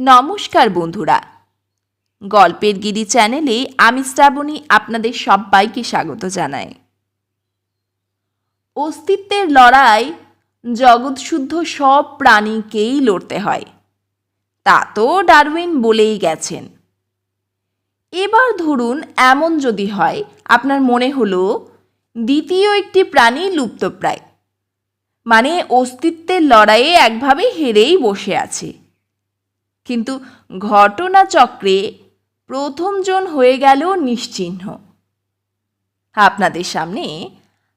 নমস্কার বন্ধুরা। গল্পের গিরি চ্যানেলে আমি শ্রাবণী আপনাদের সবাইকে স্বাগত জানাই। অস্তিত্বের লড়াই জগৎশুদ্ধ সব প্রাণীকেই লড়তে হয়। তা তো ডারউইন বলেই গেছেন। এবার ধরুন এমন যদি হয়, আপনার মনে হলো দ্বিতীয় একটি প্রাণী লুপ্তপ্রায়। মানে অস্তিত্বের লড়াইয়ে একভাবে হেরেই বসে আছে। কিন্তু ঘটনাচক্রে প্রথমজন হয়ে গেল নিশ্চিহ্ন। আপনাদের সামনে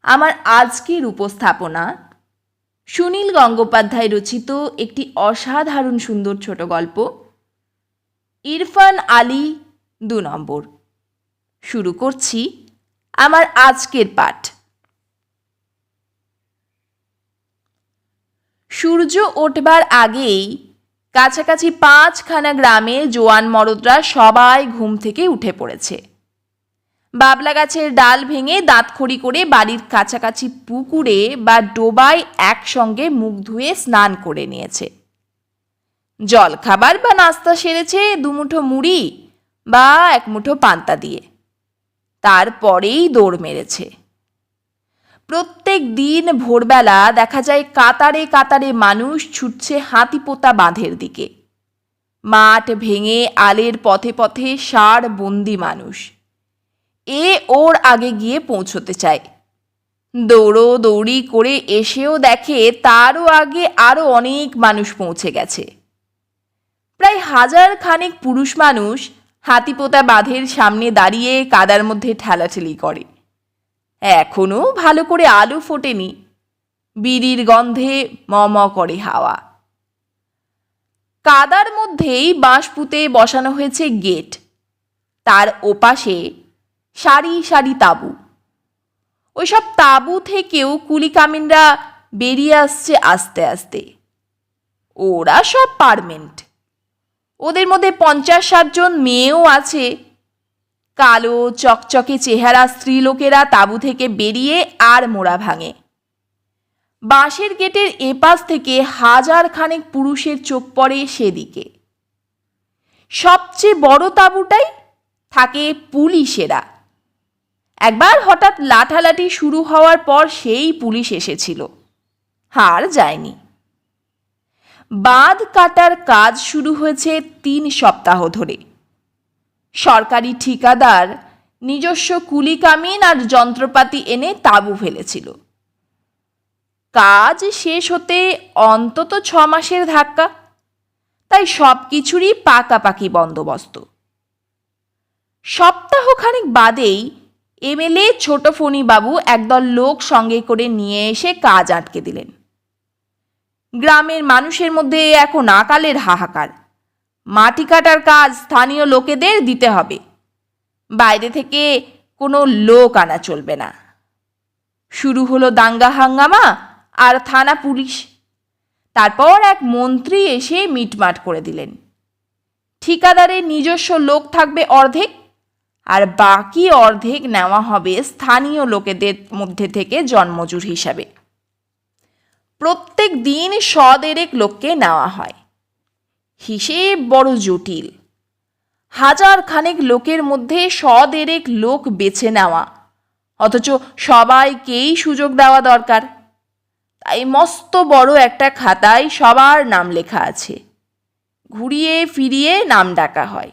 আমার আজকের উপস্থাপনা সুনীল গঙ্গোপাধ্যায় রচিত একটি অসাধারণ সুন্দর ছোট গল্প, ইরফান আলী দু নম্বর। শুরু করছি আমার আজকের পাঠ। সূর্য ওঠবার আগেই কাছাকাছি পাঁচখানা গ্রামে জোয়ান মরদরা সবাই ঘুম থেকে উঠে পড়েছে। বাবলা গাছের ডাল ভেঙে দাঁতখড়ি করে বাড়ির কাছাকাছি পুকুরে বা ডোবায় একসঙ্গে মুখ ধুয়ে স্নান করে নিয়েছে। জল খাবার বা নাস্তা সেরেছে দুমুঠো মুড়ি বা এক মুঠো পান্তা দিয়ে। তারপরেই দৌড় মেরেছে। প্রত্যেক দিন ভোরবেলা দেখা যায় কাতারে কাতারে মানুষ ছুটছে হাতিপোতা বাঁধের দিকে। মাঠ ভেঙে আলের পথে পথে ষাড় বন্দি মানুষ। এ ওর আগে গিয়ে পৌঁছতে চায়। দৌড়ো দৌড়ি করে এসেও দেখে তারও আগে আরও অনেক মানুষ পৌঁছে গেছে। প্রায় হাজার খানেক পুরুষ মানুষ হাতিপোতা বাঁধের সামনে দাঁড়িয়ে কাদার মধ্যে ঠেলাঠেলি করে। এখনও ভালো করে আলু ফোটেনি। বিড়ির গন্ধে ম ম করে হাওয়া। কাদার মধ্যেই বাঁশ পুঁতে বসানো হয়েছে গেট। তার ওপাশে সারি সারি তাঁবু। ওইসব তাঁবু থেকেও কুলিকামিনরা বেরিয়ে আসছে আস্তে আস্তে। ওরা সব পারমেন্ট ওদের মধ্যে পঞ্চাশ ষাটজন মেয়েও আছে। কালো, চকচকে চেহারা স্ত্রীলোকেরা তাঁবু থেকে বেরিয়ে আর মোড়া ভাঙে। বাঁশের গেটের এপাশ থেকে হাজার খানেক পুরুষের চোখ পড়ে সেদিকে। সবচেয়ে বড় তাঁবুটাই থাকে পুলিশেরা। একবার হঠাৎ লাঠালাঠি শুরু হওয়ার পর সেই পুলিশ এসেছিল। হার যায়নি। বাঁধ কাটার কাজ শুরু হয়েছে তিন সপ্তাহ ধরে। সরকারি ঠিকাদার, নিজস্ব কুলি কামিন আর যন্ত্রপাতি এনে তাঁবু ফেলেছিল। কাজ শেষ হতে অন্তত ছ মাসের ধাক্কা। তাই সব কিছুরই পাকাপাকি বন্দোবস্ত। সপ্তাহখানেক বাদেই এমএলএ ছোট ফণিবাবু একদল লোক সঙ্গে করে নিয়ে এসে কাজ আটকে দিলেন। গ্রামের মানুষের মধ্যে এখন আকালের হাহাকার। মাটি কাটার কাজ স্থানীয় লোকেদের দিতে হবে। বাইরে থেকে কোনো লোক আনা চলবে না। শুরু হলো দাঙ্গা হাঙ্গামা আর থানা পুলিশ। তারপর এক মন্ত্রী এসে মিটমাট করে দিলেন। ঠিকাদারের নিজস্ব লোক থাকবে অর্ধেক আর বাকি অর্ধেক নেওয়া হবে স্থানীয় লোকেদের মধ্যে থেকে জন্মজুর হিসাবে। প্রত্যেক দিন সদেরেক লোককে নেওয়া হয়। হিসেব বড় জটিল। হাজার খানেক লোকের মধ্যে সদেরেক লোক বেছে নেওয়া। অথচ সবাইকেই সুযোগ দেওয়া দরকার। তাই মস্ত বড় একটা খাতায় সবার নাম লেখা আছে। ঘুরিয়ে ফিরিয়ে নাম ডাকা হয়।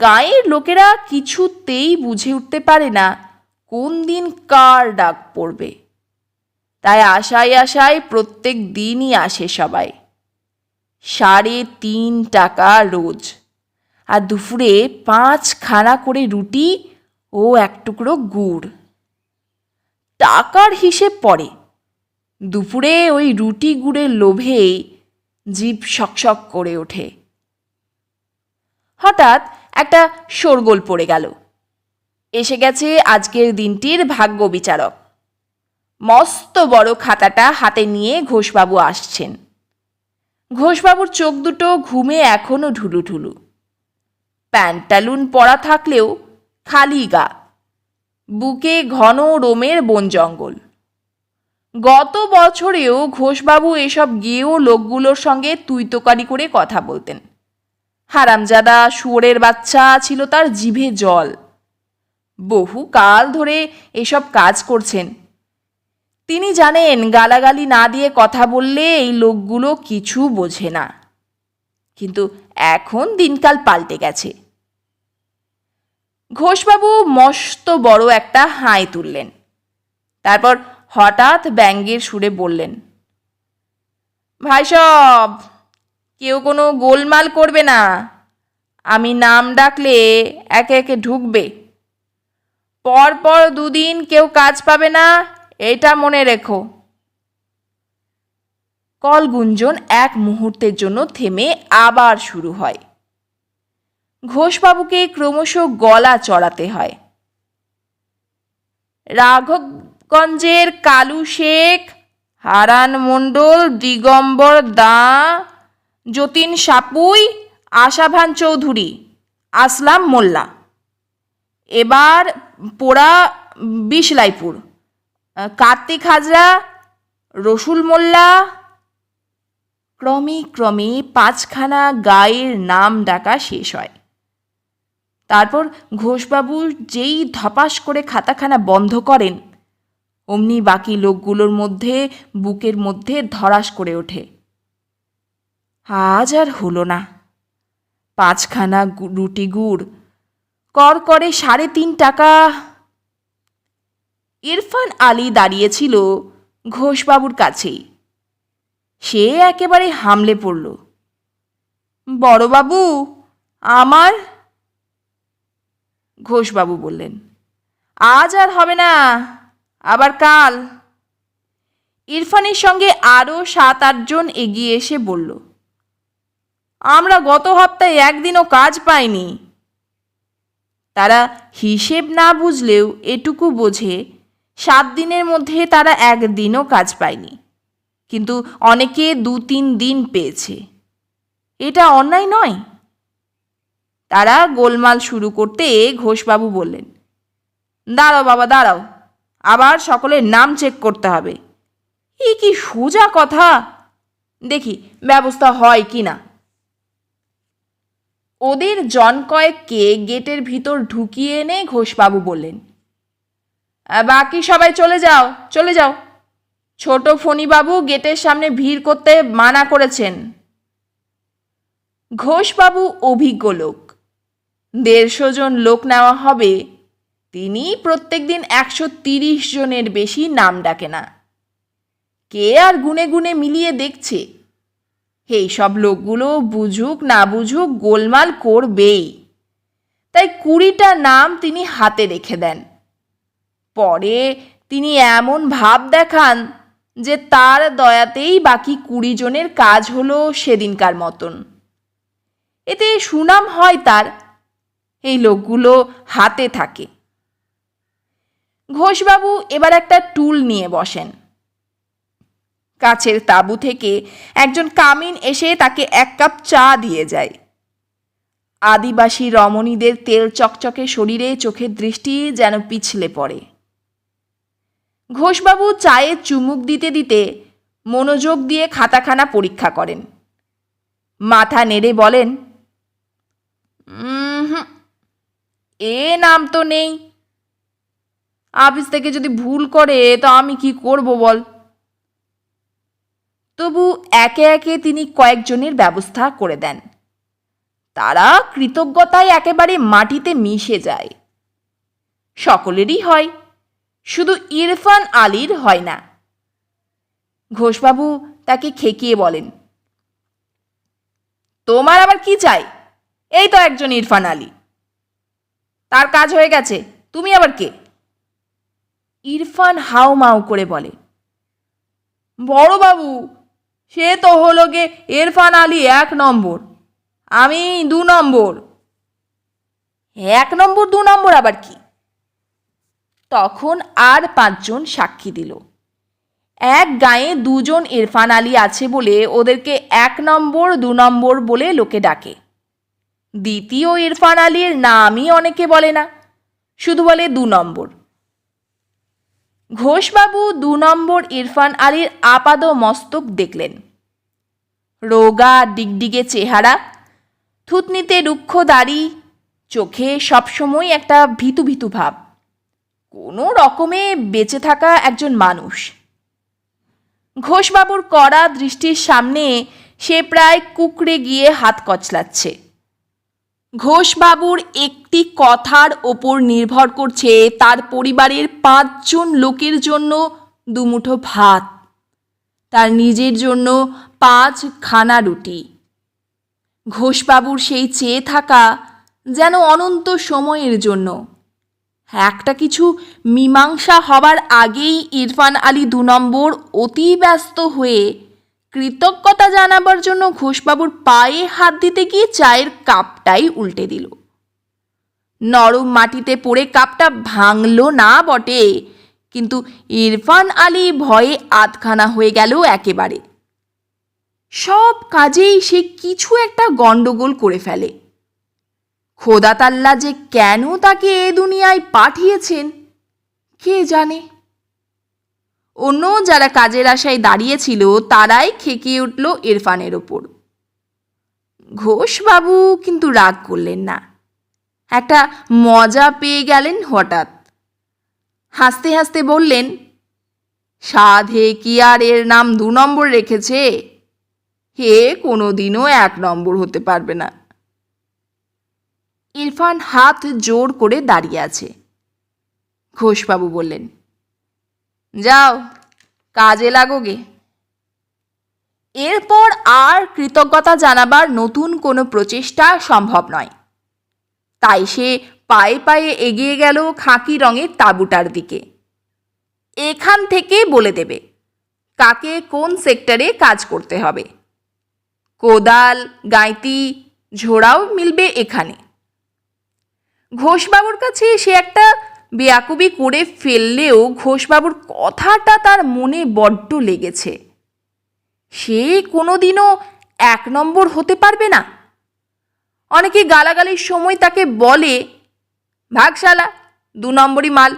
গাঁয়ের লোকেরা কিছুতেই বুঝে উঠতে পারে না কোন দিন কার ডাক পড়বে। তাই আশায় আশায় প্রত্যেক দিনই আসে সবাই। সাড়ে তিন টাকা রোজ। আর দুপুরে পাঁচ খানা করে রুটি ও এক টুকরো গুড়। টাকার হিসেব পড়ে। দুপুরে ওই রুটি গুড়ের লোভেই জিভ শকশক করে ওঠে। হঠাৎ একটা শোরগোল পড়ে গেল। এসে গেছে আজকের দিনটির ভাগ্য বিচারক। মস্ত বড় খাতাটা হাতে নিয়ে ঘোষবাবু আসছেন। ঘোষবাবুর চোখ দুটো ঘুমে এখনও ঢুলু ঢুলু প্যান্টালুন পরা থাকলেও খালি গা। বুকে ঘন রোমের বন জঙ্গল। গত বছরেও ঘোষবাবু এসব গিয়েও লোকগুলোর সঙ্গে তুইতোকারি করে কথা বলতেন। হারামজাদা শুয়োরের বাচ্চা ছিল তার জিভে জল। বহু কাল ধরে এসব কাজ করছেন। তিনি জানেন, গালাগালি না দিয়ে কথা বললে এই লোকগুলো কিছু বোঝে না। কিন্তু এখন দিনকাল পাল্টে গেছে। ঘোষবাবু মস্ত বড় একটা হাই তুললেন। তারপর হঠাৎ ব্যঙ্গের সুরে বললেন, ভাই সব, কেউ কোনো গোলমাল করবে না। আমি নাম ডাকলে একে একে ঢুকবে। পর পর দুদিন কেউ কাজ পাবে না এটা মনে রেখো। কল গুঞ্জন এক মুহূর্তের জন্য থেমে আবার শুরু হয়। ঘোষবাবুকে ক্রমশ গলা চড়াতে হয়। রাঘবগঞ্জের কালু শেখ, হারান মণ্ডল, দিগম্বর দা, যতীন সাপুই, আশাভান চৌধুরী, আসলাম মোল্লা। এবার পোড়া বিশলাইপুর। কার্তিক হাজরা, রসুল মোল্লা, ক্রমে ক্রমে পাঁচখানা গায়ের নাম ডাকা শেষ হয়। তারপর ঘোষবাবু যেই ধপাস করে খাতাখানা বন্ধ করেন, অমনি বাকি লোকগুলোর মধ্যে, বুকের মধ্যে ধরাস করে ওঠে। আজ আর হলো না। পাঁচখানা রুটি গুড় কর করে সাড়ে তিন টাকা ইরফান আলী দাঁড়িয়েছিল ঘোষবাবুর কাছেই। সে একেবারে হামলে পড়ল। বড়বাবু, আমার? ঘোষবাবু বললেন, আজ আর হবে না, আবার কাল। ইরফানের সঙ্গে আরও সাত আটজন এগিয়ে এসে বলল, আমরা গত হপ্তাহে একদিনও কাজ পাইনি। তারা হিসেব না বুঝলেও এটুকু বোঝে সাত দিনের মধ্যে তারা একদিনও কাজ পায়নি। কিন্তু অনেকে দু তিন দিন পেয়েছে। এটা অন্যায় নয়। তারা গোলমাল শুরু করতে ঘোষবাবু বললেন দাঁড়াও বাবা দাঁড়াও। আবার সকলের নাম চেক করতে হবে। এ কি সোজা কথা? দেখি ব্যবস্থা হয় কি না? ওদের জন কয়েককে গেটের ভিতর ঢুকিয়ে এনে ঘোষবাবু বললেন "আহ, বাকি সবাই চলে যাও চলে যাও। ছোট ফণিবাবু গেটের সামনে ভিড় করতে মানা করেছেন। ঘোষবাবু অভিজ্ঞ লোক। দেড়শো জন লোক নেওয়া হবে। তিনি প্রত্যেক দিন একশো তিরিশ জনের বেশি নাম ডাকে না। কে আর গুনে গুনে মিলিয়ে দেখছে? এই সব লোকগুলো বুঝুক না বুঝুক গোলমাল করবেই। তাই কুড়িটা নাম তিনি হাতে রেখে দেন। পরে তিনি এমন ভাব দেখান যে তার দয়াতেই বাকি কুড়ি জনের কাজ হলো সেদিনকার মতন। এতে সুনাম হয় তার, এই লোকগুলো হাতে থাকে। ঘোষবাবু এবার একটা টুল নিয়ে বসেন। কাছের তাঁবু থেকে একজন কামিন এসে তাকে এক কাপ চা দিয়ে যায়। আদিবাসী রমণীদের তেল চকচকে শরীরে চোখের দৃষ্টি যেন পিছলে পড়ে। ঘোষবাবু চায়ে চুমুক দিতে দিতে মনোযোগ দিয়ে খাতাখানা পরীক্ষা করেন। মাথা নেড়ে বলেন "উম হুম, এ নাম তো নেই। অফিস থেকে যদি ভুল করে তো আমি কি করব বল? তবু একে একে তিনি কয়েকজনের ব্যবস্থা করে দেন। তারা কৃতজ্ঞতায় একেবারে মাটিতে মিশে যায়। সকলেরই হয় শুধু ইরফান আলীর হয় না। ঘোষবাবু তাকে খেকিয়ে বলেন, তোমার আবার কি চাই? এই তো একজন ইরফান আলী। তার কাজ হয়ে গেছে, তুমি আবার কে? ইরফান হাও মাও করে বলে, বড় বাবু, সে তো হলো গে ইরফান আলী এক নম্বর, আমি দু নম্বর। এক নম্বর, দু নম্বর আবার কি? তখন আর পাঁচজন সাক্ষী দিল। এক গায়ে দুজন ইরফান আলী আছে বলে ওদেরকে এক নম্বর, দু নম্বর বলে লোকে ডাকে। দ্বিতীয় ইরফান আলীর নামই অনেকে বলে না, শুধু বলে দু নম্বর। ঘোষবাবু দু নম্বর ইরফান আলীর আপাদ মস্তক দেখলেন। রোগা, ডিগডিগে চেহারা, থুতনিতে রুক্ষ দাড়ি, চোখে সবসময় একটা ভীতু ভীতু ভাব। কোনো রকমে বেঁচে থাকা একজন মানুষ। ঘোষবাবুর কড়া দৃষ্টির সামনে সে প্রায় কুকড়ে গিয়ে হাত কচলাচ্ছে। ঘোষবাবুর একটি কথার ওপর নির্ভর করছে তার পরিবারের পাঁচজন লোকের জন্য দুমুঠো ভাত, তার নিজের জন্য পাঁচ খানা রুটি। ঘোষবাবুর সেই চেয়ে থাকা যেন অনন্ত সময়ের জন্য একটা কিছু মীমাংসা হবার আগেই ইরফান আলী দু নম্বর অতি ব্যস্ত হয়ে কৃতজ্ঞতা জানাবার জন্য ঘোষবাবুর পায়ে হাত দিতে গিয়ে চায়ের কাপটাই উল্টে দিল। নরম মাটিতে পড়ে কাপটা ভাঙল না বটে, কিন্তু ইরফান আলী ভয়ে আধখানা হয়ে গেল একেবারে। সব কাজেই সে কিছু একটা গণ্ডগোল করে ফেলে। খোদাতাল্লা যে কেন তাকে এ দুনিয়ায় পাঠিয়েছেন, কে জানে? অন্য যারা কাজের আশায় দাঁড়িয়েছিল, তারাই খেকিয়ে উঠল ইরফানের ওপর। ঘোষবাবু কিন্তু রাগ করলেন না। একটা মজা পেয়ে গেলেন হঠাৎ। হাসতে হাসতে বললেন, সাধে কি আর এর নাম দু নম্বর রেখেছে? হে কোনো দিনও এক নম্বর হতে পারবে না। ইরফান হাত জোর করে দাঁড়িয়ে আছে। ঘোষবাবু বললেন, যাও, কাজে লাগোগে এরপর আর কৃতজ্ঞতা জানাবার নতুন কোনো প্রচেষ্টা সম্ভব নয় তাই সে পায়ে পায়ে এগিয়ে গেল খাকি রঙের তাঁবুটার দিকে। এখান থেকে বলে দেবে, কাকে কোন সেক্টরে কাজ করতে হবে। কোদাল, গাঁইতি, ঝোড়াও মিলবে এখানে। ঘোষবাবুর কাছে সে একটা বেয়াকুবি করে ফেললেও ঘোষবাবুর কথাটা তার মনে বড্ড লেগেছে। সে কোনোদিনও এক নম্বর হতে পারবে না। অনেকে গালাগালির সময় তাকে বলে, ভাগশালা, দু নম্বরই মাল।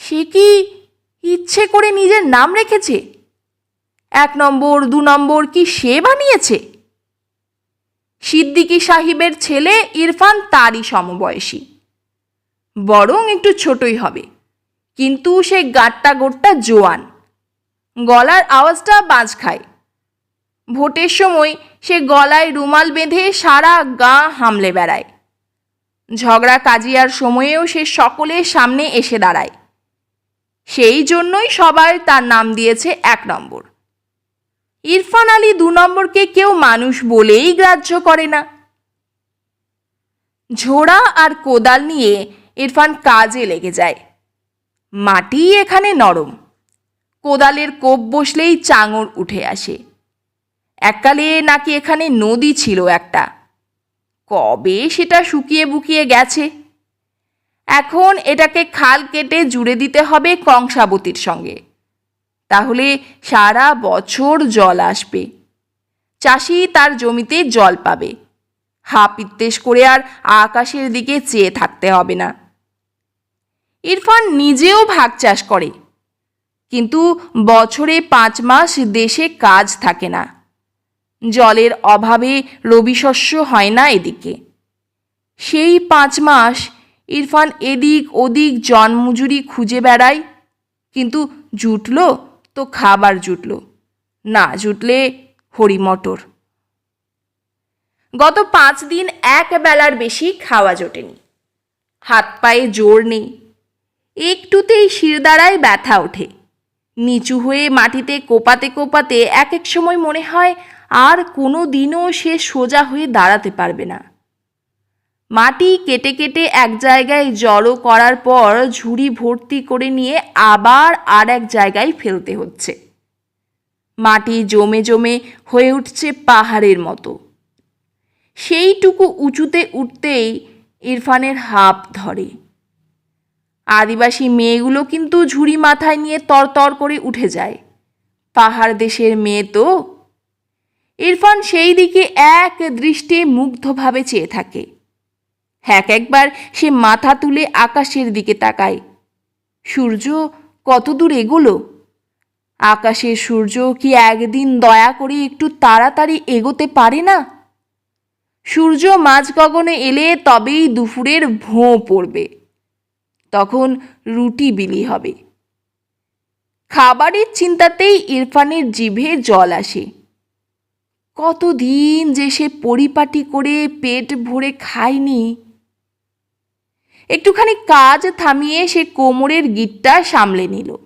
সে কি ইচ্ছে করে নিজের নাম রেখেছে? এক নম্বর, দু নম্বর কি সে বানিয়েছে? সিদ্দিকী সাহিবের ছেলে ইরফান তারই সমবয়সী। বরং একটু ছোটই হবে, কিন্তু সে গাট্টা গোট্টা জোয়ান। গলার আওয়াজটা বাজ খায়। ভোটের সময় সে গলায় রুমাল বেঁধে সারা গা হামলে বেড়ায়। ঝগড়া কাজিয়ার সময়েও সে সকলের সামনে এসে দাঁড়ায়। সেই জন্যই সবাই তার নাম দিয়েছে এক নম্বর। ইরফান আলী দু নম্বরকে কেউ মানুষ বলেই গ্রাহ্য করে না। ঝোড়া আর কোদাল নিয়ে ইরফান কাজে লেগে যায়। মাটি এখানে নরম। কোদালের কোপ বসলেই চাঙর উঠে আসে। এককালে নাকি এখানে নদী ছিল একটা। কবে সেটা শুকিয়ে বুকিয়ে গেছে? এখন এটাকে খাল কেটে জুড়ে দিতে হবে কংসাবতীর সঙ্গে। তাহলে সারা বছর জল আসবে। চাষি তার জমিতে জল পাবে। হাপ ইত্তেশ করে আর আকাশের দিকে চেয়ে থাকতে হবে না। ইরফান নিজেও ভাগ চাষ করে। কিন্তু বছরে পাঁচ মাস দেশে কাজ থাকে না। জলের অভাবে রবি শস্য হয় না এদিকে। সেই পাঁচ মাস ইরফান এদিক ওদিক জনমজুরি খুঁজে বেড়ায়, কিন্তু জুটল তো খাবার জুটল। না জুটলে হরি মটর। গত পাঁচ দিন এক বেলার বেশি খাওয়া জোটেনি। হাত পায়ে জোর নেই। একটুতেই শিরদাঁড়ায় ব্যথা ওঠে। নিচু হয়ে মাটিতে কোপাতে কোপাতে এক এক সময় মনে হয় আর কোনো দিনও সে সোজা হয়ে দাঁড়াতে পারবে না। মাটি কেটে কেটে এক জায়গায় জড়ো করার পর ঝুড়ি ভর্তি করে নিয়ে আবার আর এক জায়গায় ফেলতে হচ্ছে। মাটি জমে জমে হয়ে উঠছে পাহাড়ের মতো। সেইটুকু উঁচুতে উঠতেই ইরফানের হাঁপ ধরে। আদিবাসী মেয়েগুলো কিন্তু ঝুড়ি মাথায় নিয়ে তরতর করে উঠে যায়। পাহাড় দেশের মেয়ে তো। ইরফান সেই দিকে এক দৃষ্টে মুগ্ধভাবে চেয়ে থাকে। এক একবার সে মাথা তুলে আকাশের দিকে তাকায়। সূর্য কত দূর এগোলো? আকাশের সূর্য কি একদিন দয়া করে একটু তাড়াতাড়ি এগোতে পারে না? সূর্য মাঝ গগনে এলে তবেই দুপুরের ভোঁ পড়বে। তখন রুটি বিলি হবে। খাবারের চিন্তাতেই ইরফানের জিভে জল আসে। কতদিন যে সে পরিপাটি করে পেট ভরে খায়নি। একটুখানি কাজ থামিয়ে সে কোমরের গিটটা সামলে নিল।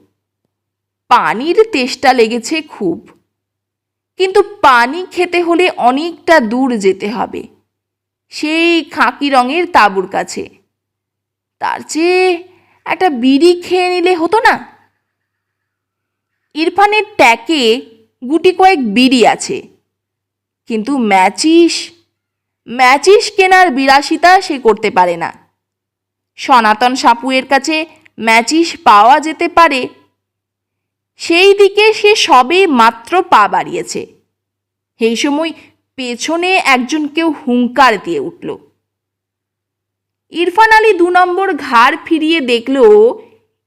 পানির তেষ্টা লেগেছে খুব। কিন্তু পানি খেতে হলে অনেকটা দূর যেতে হবে। সেই খাঁকি রঙের তাঁবুর কাছে। তার চেয়ে একটা বিড়ি খেয়ে নিলে হতো না? ইরফানের ট্যাকে গুটি কয়েক বিড়ি আছে। কিন্তু ম্যাচিস ম্যাচিস কেনার বিলাসিতা সে করতে পারে না। সনাতন সাপুয়ের কাছে ম্যাচিস পাওয়া যেতে পারে। সেই দিকে সে সবে মাত্র পা বাড়িয়েছে। সেই সময় পেছনে একজন কেউ হুঙ্কার দিয়ে উঠল। ইরফান আলী দু নম্বর ঘাড় ফিরিয়ে দেখল,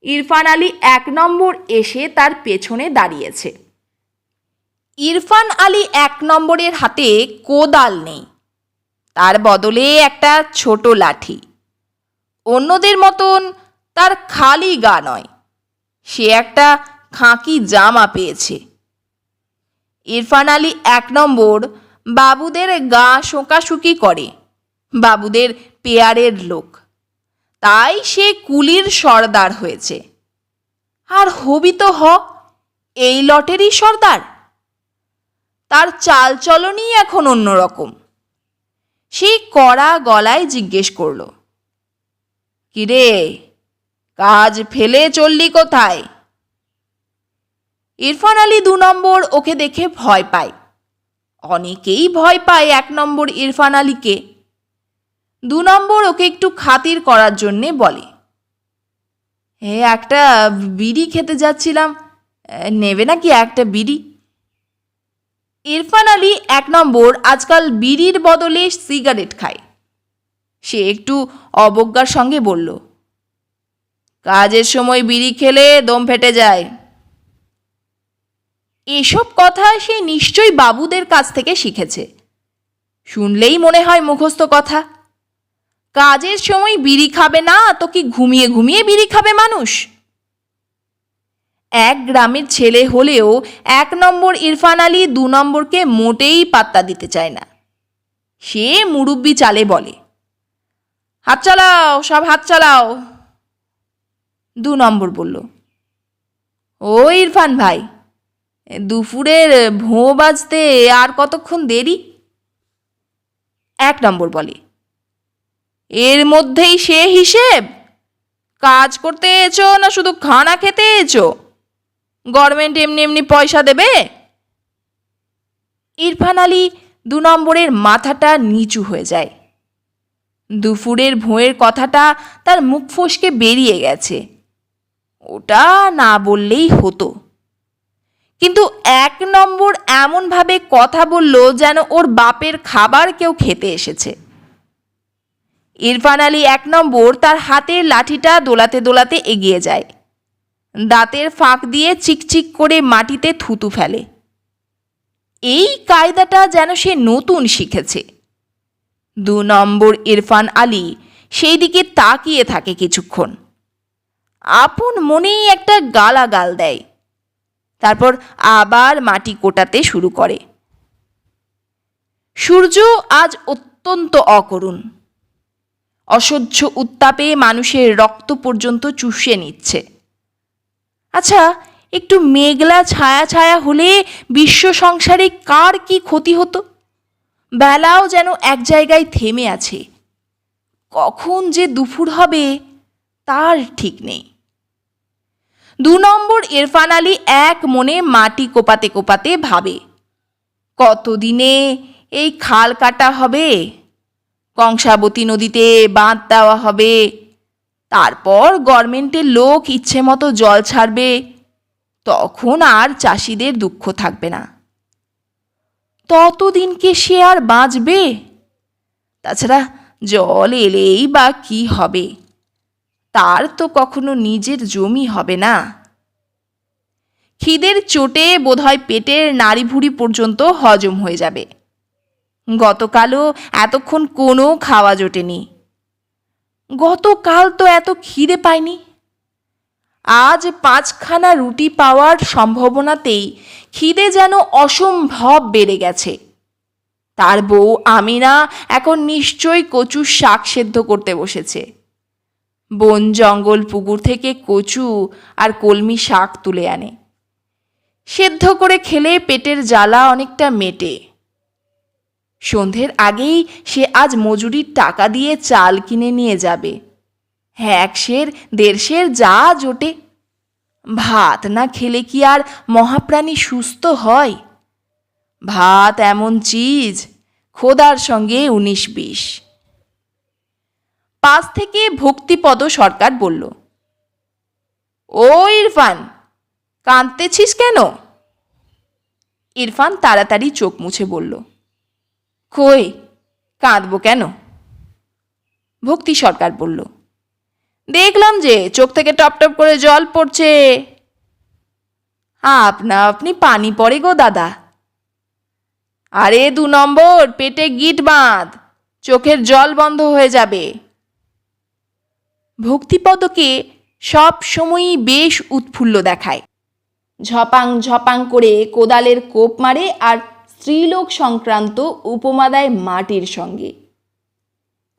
ইরফান আলী এক নম্বর এসে তার পেছনে দাঁড়িয়েছে। ইরফান আলী এক নম্বরের হাতে কোদাল নেই। তার বদলে একটা ছোট লাঠি। অন্যদের মতন তার খালি গা নয়। সে একটা খাঁকি জামা পেয়েছে। ইরফান আলী এক নম্বর বাবুদের গা শোকাশুকি করে, বাবুদের পেয়ারের লোক। তাই সে কুলির সর্দার হয়েছে। আর হবি তো হ, এই লটেরই সর্দার। তার চালচলনই এখন অন্যরকম। সেই কড়া গলায় জিজ্ঞেস করল কিরে? কাজ ফেলে চললি কোথায়? ইরফান আলী দু নম্বর ওকে দেখে ভয় পায়। অনেকেই ভয় পায় এক নম্বর ইরফান আলীকে। দু নম্বর ওকে একটু খাতির করার জন্যে বলে। হে একটা বিড়ি খেতে যাচ্ছিলাম। নেবে নাকি একটা বিড়ি? ইরফান আলী এক নম্বর আজকাল বিড়ির বদলে সিগারেট খায়। সে একটু অবজ্ঞার সঙ্গে বলল, কাজের সময় বিড়ি খেলে দম ফেটে যায়। এসব কথা সে নিশ্চয়ই বাবুদের কাছ থেকে শিখেছে। শুনলেই মনে হয় মুখস্থ কথা। কাজের সময় বিড়ি খাবে না, তো কি ঘুমিয়ে ঘুমিয়ে বিড়ি খাবে মানুষ? এক গ্রামের ছেলে হলেও এক নম্বর ইরফান আলী দু নম্বরকে মোটেই পাত্তা দিতে চায় না। সে মুরব্বি চালে বলে হাত চালাও, সব হাত চালাও। দু নম্বর বলল, ও ইরফান ভাই, দুপুরের ভোঁ বাজতে আর কতক্ষণ দেরি? এক নম্বর বলে, এর মধ্যেই সে হিসেব। কাজ করতে এছো না শুধু খানা খেতে এছো গভর্নমেন্ট এমনি এমনি পয়সা দেবে? ইরফান আলী দু নম্বরের মাথাটা নিচু হয়ে যায়। দুপুরের ভোঁয়ের কথাটা তার মুখ ফসকে বেরিয়ে গেছে। ওটা না বললেই হতো। কিন্তু এক নম্বর এমনভাবে কথা বলল যেন ওর বাপের খাবার কেউ খেতে এসেছে। ইরফান আলী এক নম্বর তার হাতের লাঠিটা দোলাতে দোলাতে এগিয়ে যায়। দাঁতের ফাঁক দিয়ে চিকচিক করে মাটিতে থুতু ফেলে। এই কায়দাটা যেন সে নতুন শিখেছে। দু নম্বর ইরফান আলী সেই দিকে তাকিয়ে থাকে কিছুক্ষণ। আপন মনেই একটা গালাগাল দেয়। তারপর আবার মাটি কোটাতে শুরু করে। সূর্য আজ অত্যন্ত অকরুণ। অসহ্য উত্তাপে মানুষের রক্ত পর্যন্ত চুষে নিচ্ছে। আচ্ছা একটু মেঘলা ছায়া ছায়া হলে বিশ্ব সংসারে কার কি ক্ষতি হতো? বেলাও যেন এক জায়গায় থেমে আছে। কখন যে দুপুর হবে, তার ঠিক নেই। দু নম্বর ইরফান আলী এক মনে মাটি কোপাতে কোপাতে ভাবে, কতদিনে এই খাল কাটা হবে? কংসাবতী নদীতে বাঁধ দেওয়া হবে। তারপর গভর্নমেন্টের লোক ইচ্ছে মতো জল ছাড়বে। তখন আর চাষিদের দুঃখ থাকবে না। ততদিন কি সে আর বাঁচবে? তাছাড়া জল এলেই বা কি হবে? তার তো কখনো নিজের জমি হবে না। খিদের চোটে বোধহয় পেটের নাড়িভুড়ি পর্যন্ত হজম হয়ে যাবে। গতকালও এতক্ষণ কোনো খাওয়া জোটেনি। গতকাল তো এত খিদে পায়নি। আজ পাঁচখানা রুটি পাওয়ার সম্ভাবনাতেই খিদে যেন অসম্ভব বেড়ে গেছে। তার বউ আমিনা এখন নিশ্চয়ই কচু শাক সেদ্ধ করতে বসেছে। বন জঙ্গল পুকুর থেকে কচু আর কলমি শাক তুলে আনে। সেদ্ধ করে খেলে পেটের জ্বালা অনেকটা মেটে। সন্ধ্যের আগেই সে আজ মজুরির টাকা দিয়ে চাল কিনে নিয়ে যাবে। হ্যাঁ এক সের দেড় সের যা জোটে। ভাত না খেলে কি আর মহাপ্রাণী সুস্থ হয়? ভাত এমন চিজ, খোদার সঙ্গে উনিশ বিশ। পাশ থেকে ভক্তিপদ সরকার বলল, ও ইরফান, কাঁদতেছিস কেন? ইরফান তাড়াতাড়ি চোখ মুছে বলল, কই, কাঁদবো কেন? ভক্তি সরকার বলল দেখলাম যে চোখ থেকে টপ টপ করে জল পড়ছে। আপনা আপনি পানি পড়ে গো দাদা। আরে দু নম্বর, পেটে গিট বাঁধ, চোখের জল বন্ধ হয়ে যাবে। ভক্তিপদকে সব সময়ই বেশ উৎফুল্ল দেখায়। ঝপাং ঝপাং করে কোদালের কোপ মারে আর স্ত্রীলোক সংক্রান্ত উপমাদায় মাটির সঙ্গে।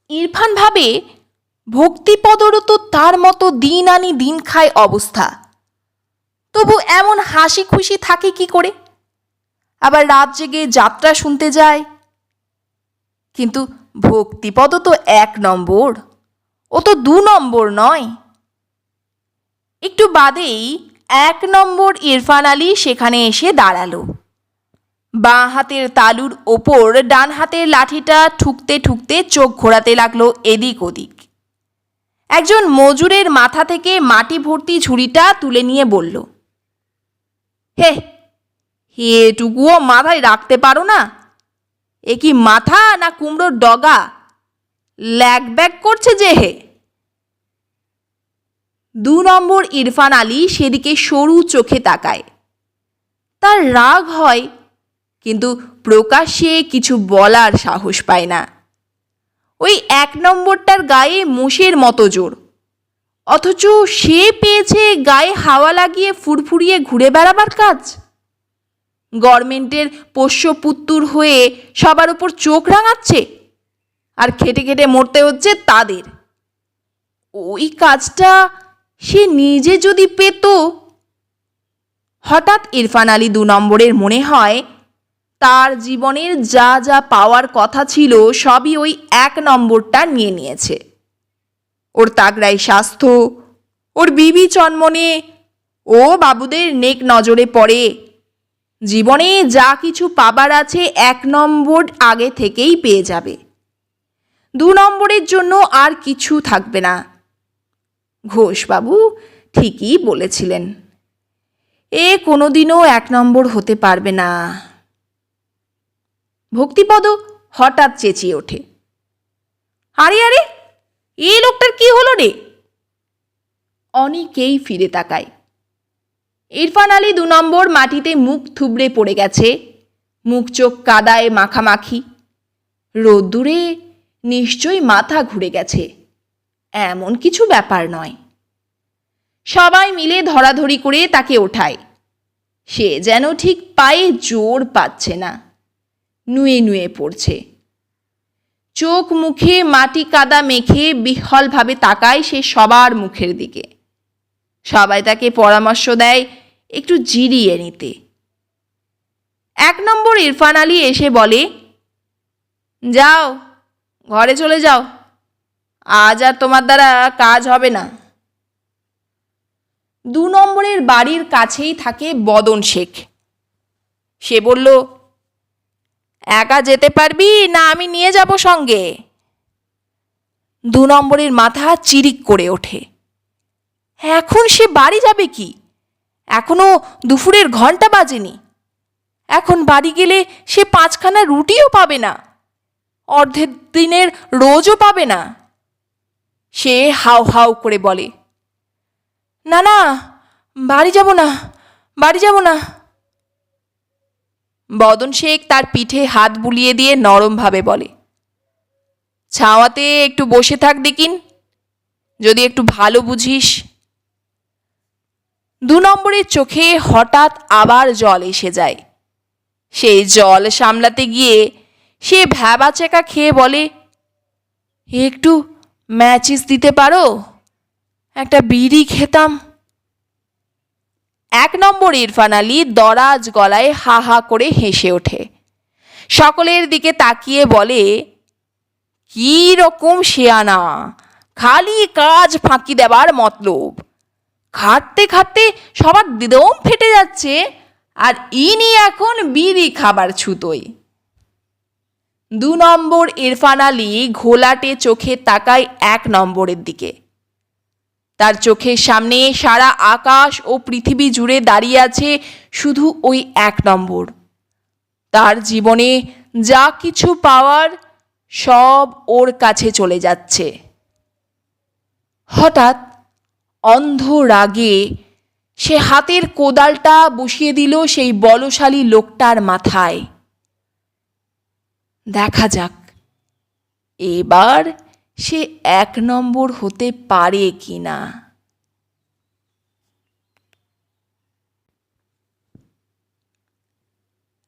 ইরফান ভাবে ভক্তিপদরও তো তার মতো দিন আনি দিন খায় অবস্থা। তবু এমন হাসি খুশি থাকে কি করে? আবার রাত জেগে যাত্রা শুনতে যায়। কিন্তু ভক্তিপদ তো এক নম্বর, ও তো দু নম্বর নয়। একটু বাদেই এক নম্বর ইরফান আলী সেখানে এসে দাঁড়াল। বাঁ হাতের তালুর ওপর ডান হাতের লাঠিটা ঠুকতে ঠুকতে চোখ ঘোরাতে লাগল এদিক ওদিক। একজন মজুরের মাথা থেকে মাটি ভর্তি ঝুড়িটা তুলে নিয়ে বলল, হে, এটুকুও মাথায় রাখতে পারো না? এ কি মাথা না কুমড়োর ডগা? ল্যাগ ব্যাগ করছে যে হে? দু নম্বর ইরফান আলী সেদিকে সরু চোখে তাকায়। তার রাগ হয়, কিন্তু প্রকাশ্যে কিছু বলার সাহস পায় না। ওই এক নম্বরটার গায়ে মোষের মতো জোর। অথচ সে পেয়েছে গায়ে হাওয়া লাগিয়ে ফুরফুরিয়ে ঘুরে বেড়াবার কাজ। গভর্নমেন্টের পোষ্য পুত্তুর হয়ে সবার উপর চোখ রাঙাচ্ছে আর খেটে খেটে মরতে হচ্ছে তাদের। ওই কাজটা সে নিজে যদি পেত, হঠাৎ ইরফান আলী দু নম্বরের মনে হয় তার জীবনের যা যা পাওয়ার কথা ছিল সবই ওই এক নম্বরটা নিয়ে নিয়েছে। ওর তাগড়াই স্বাস্থ্য, ওর বিবি চন্মনে, ও বাবুদের নেক নজরে পড়ে। জীবনে যা কিছু পাবার আছে এক নম্বর আগে থেকেই পেয়ে যাবে। দু নম্বরের জন্য আর কিছু থাকবে না। ঘোষবাবু ঠিকই বলেছিলেন। এ কোনোদিনও এক নম্বর হতে পারবে না। ভক্তিপদ হঠাৎ চেঁচিয়ে ওঠে। আরে আরে, এই লোকটার কি হলো রে? অনেকেই ফিরে তাকায়। ইরফান আলী দু নম্বর মাটিতে মুখ থুবড়ে পড়ে গেছে। মুখ চোখ কাদায় মাখামাখি। রোদ্দুরে নিশ্চয়ই মাথা ঘুরে গেছে। এমন কিছু ব্যাপার নয়। সবাই মিলে ধরাধরি করে তাকে ওঠায়। সে যেন ঠিক পায়ে জোর পাচ্ছে না। নুয়ে নুয়ে পড়ছে। চোখ মুখে মাটি কাদা মেখে বিহ্বলভাবে তাকায় সে সবার মুখের দিকে। সবাই তাকে পরামর্শ দেয় একটু জিরিয়ে নিতে। এক নম্বর ইরফান আলী এসে বলে, যাও, ঘরে চলে যাও। আজ আর তোমার দ্বারা কাজ হবে না। দু নম্বরের বাড়ির কাছেই থাকে বদন শেখ। সে বলল একা যেতে পারবি না আমি নিয়ে যাব সঙ্গে? দু নম্বরের মাথা চিরিক করে ওঠে। এখন সে বাড়ি যাবে কি? এখনও দুপুরের ঘণ্টা বাজেনি। এখন বাড়ি গেলে সে পাঁচখানা রুটিও পাবে না। অর্ধেক দিনের রোজও পাবে না। সে হাউ হাউ করে বলে, না না, বাড়ি যাব না, বাড়ি যাব না। বদন শেখ তার পিঠে হাত বুলিয়ে দিয়ে নরমভাবে বলে, ছাওয়াতে একটু বসে থাক দেখিন, যদি একটু ভালো বুঝিস। দু নম্বরের চোখে হঠাৎ আবার জল এসে যায়। সেই জল সামলাতে গিয়ে সে ভ্যাবা চেকা খেয়ে বলে, একটু ম্যাচিস দিতে পারো? একটা বিড়ি খেতাম। এক নম্বর ইরফান আলী দরাজ গলায় হা হা করে হেসে ওঠে। সকলের দিকে তাকিয়ে বলে, কি রকম শেয়ানা, খালি কাজ ফাঁকি দেবার মতলব। খাটতে খাটতে সবার দিদম ফেটে যাচ্ছে, আর ইনি এখন বিড়ি খাবার ছুতোয়। দু নম্বর ইরফান আলী ঘোলাটে চোখে তাকায় এক নম্বরের দিকে। তার চোখের সামনে সারা আকাশ ও পৃথিবী জুড়ে দাঁড়িয়ে আছে শুধু ওই এক নম্বর। তার জীবনে যা কিছু পাওয়ার সব ওর কাছে চলে যাচ্ছে। হঠাৎ অন্ধ রাগে সে হাতের কোদালটা বসিয়ে দিল সেই বলশালী লোকটার মাথায়। দেখা যাক, এবার সে এক নম্বর হতে পারে কি না?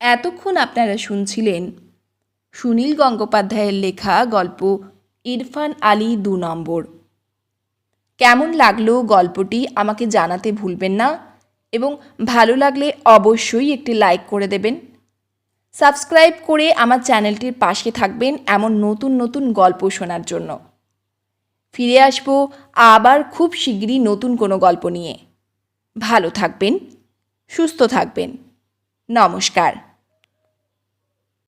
এতক্ষণ আপনারা শুনছিলেন সুনীল গঙ্গোপাধ্যায়ের লেখা গল্প ইরফান আলী দু নম্বর। কেমন লাগল গল্পটি আমাকে জানাতে ভুলবেন না এবং ভালো লাগলে অবশ্যই একটি লাইক করে দেবেন। সাবস্ক্রাইব করে আমার চ্যানেলটির পাশে থাকবেন এমন নতুন নতুন গল্প শোনার জন্য। ফিরে আসব আবার খুব শিগগিরই নতুন কোনো গল্প নিয়ে। ভালো থাকবেন, সুস্থ থাকবেন। নমস্কার।